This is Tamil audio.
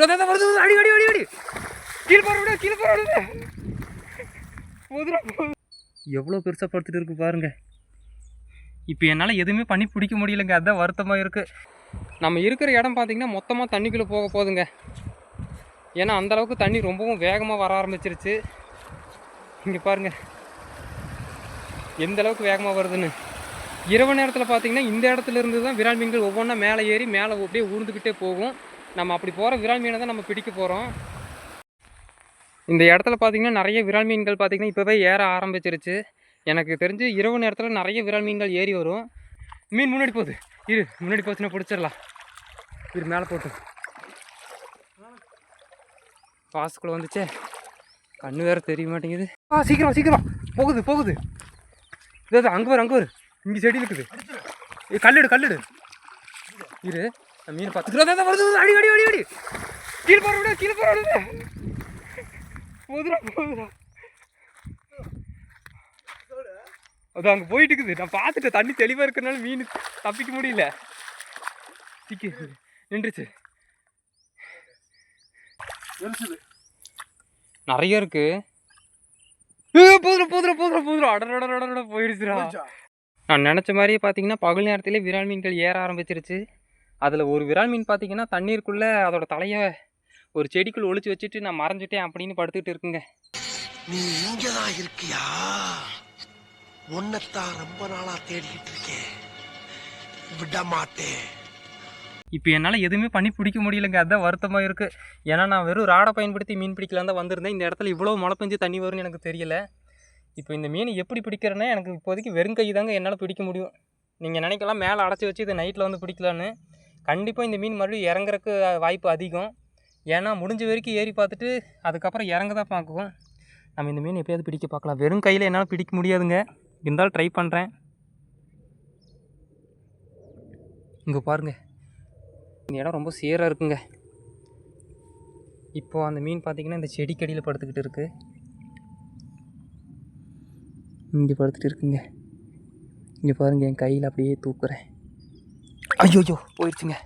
வருது அடி அடி அடி அடி. கீழே போற விட கீழே போற விட. போதுடா எவ்வளோ பெருசாக படுத்துட்டு இருக்கு பாருங்க. இப்போ என்னால் எதுவுமே பண்ணி பிடிக்க முடியலங்க. அதுதான் வருத்தமாக இருக்குது நம்ம இருக்கிற இடம் பார்த்தீங்கன்னா மொத்தமாக தண்ணிக்குள்ளே போக போகுதுங்க ஏன்னா அந்தளவுக்கு தண்ணி ரொம்பவும் வேகமாக வர ஆரம்பிச்சிருச்சு. இங்கே பாருங்க. எந்த அளவுக்கு வேகமாக வருதுன்னு. இரவு நேரத்தில் பார்த்தீங்கன்னா இந்த இடத்துல இருந்து தான் விரால் மீன்கள் ஒவ்வொன்றா மேலே ஏறி மேலே அப்படியே ஊர்ந்துக்கிட்டே போகும். நம்ம அப்படி போகிற விரால் மீனை தான் நம்ம பிடிக்க போகிறோம் இந்த இடத்துல பார்த்தீங்கன்னா நிறைய விரால் மீன்கள் பார்த்தீங்கன்னா இப்போவே ஏற ஆரம்பிச்சிருச்சு. எனக்கு தெரிஞ்சு இரவு நேரத்தில் நிறைய விரால் மீன்கள் ஏறி வரும். மீன் முன்னாடி போகுது. இரு முன்னாடி போச்சுன்னா பிடிச்சிடலாம். இரு மேலே போட்டு. பாசுக்குள்ளே வந்துச்சே. கண்ணு வேற தெரிய மாட்டேங்குது. ஆ சீக்கிரம் சீக்கிரம். போகுது போகுது. இது அங்கே வரும் அங்கே வரு இங்கே செடி இருக்குது. ஏ கல்லிடு கல்லிடு. இரு. மீன் பார்த்துக்கிறோம் வருது வருது, அடி அடி அடி அடி. கீழே போகிற விட கீழே போகிற விட. போதுடா போதுடா. அது அங்கே போயிட்டு இருக்குது நான் பார்த்துட்டேன் தண்ணி தெளிவாக இருக்கிறனால மீன் தப்பிக்க முடியல. சிக்கி நின்றுச்சு. நிறைய இருக்கு. போதும் போதும் போதும் போதும் அடடடடட போயிடுச்சுடா. நான் நினச்ச மாதிரியே பார்த்தீங்கன்னா பகல் நேரத்திலே விரால் மீன்கள் ஏற ஆரம்பிச்சிருச்சு. அதில் ஒரு விரால் மீன் பார்த்தீங்கன்னா தண்ணீருக்குள்ளே அதோட தலையை ஒரு செடிக்குள் ஒளிச்சு வச்சுட்டு நான் மறைஞ்சிட்டேன் அப்படின்னு படுத்துக்கிட்டு இருக்குங்க. நீ இங்கதான் இருக்கியா? உன்னைத்தான் ரொம்ப நாளா தேடிக்கிட்டு இருக்கேன். விட மாட்டேன். இப்போ என்னால் எதுவுமே பண்ணி பிடிக்க முடியலங்க. அதுதான் வருத்தமாக இருக்குது ஏன்னா நான் வெறும் ராடை பயன்படுத்தி மீன் பிடிக்கலாம் தான் வந்திருந்தேன். இந்த இடத்துல இவ்வளோ மழை பெஞ்சு தண்ணி வரும்னு எனக்கு தெரியல. இப்போ இந்த மீன் எப்படி பிடிக்கிறேன்னா எனக்கு இப்போதைக்கு வெறும் கை தாங்க என்னால் பிடிக்க முடியும். நீங்கள் நினைக்கலாம் மேலே அடைச்சி வச்சு இதை நைட்டில் வந்து பிடிக்கலான்னு கண்டிப்பாக இந்த மீன் மறுபடியும் இறங்குறக்கு வாய்ப்பு அதிகம். ஏன்னா முடிஞ்ச வரைக்கும் ஏறி பார்த்துட்டு அதுக்கப்புறம் இறங்க தான் பார்க்குவோம். நம்ம இந்த மீன் எப்படியாவது பிடிக்க பார்க்கலாம். வெறும் கையில் என்னால் பிடிக்க முடியாதுங்க. இருந்தாலும் ட்ரை பண்ணுறேன் இங்கே பாருங்கள் இந்த இடம் ரொம்ப சேராக இருக்குங்க. இப்போது அந்த மீன் பார்த்தீங்கன்னா இந்த செடிக்கடியில் படுத்துக்கிட்டு இருக்குது இங்கே படுத்துகிட்டு இருக்குங்க. இங்கே பாருங்கள் என் கையில் அப்படியே தூக்குறேன். ஐயோ போயிடுச்சுங்க